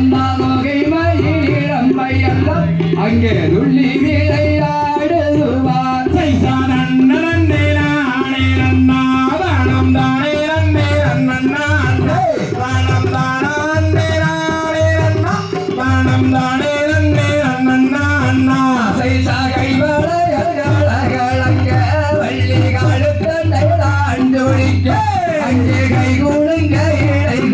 அம்மா மகை மயிலிடம் அங்கே துள்ளி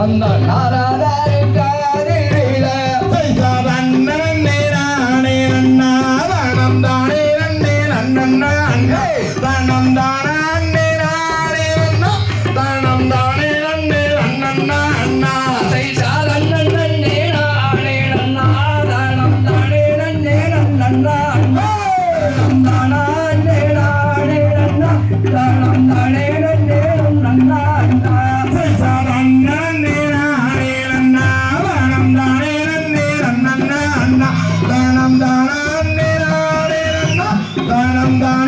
அந்த நாராதாரி Banda.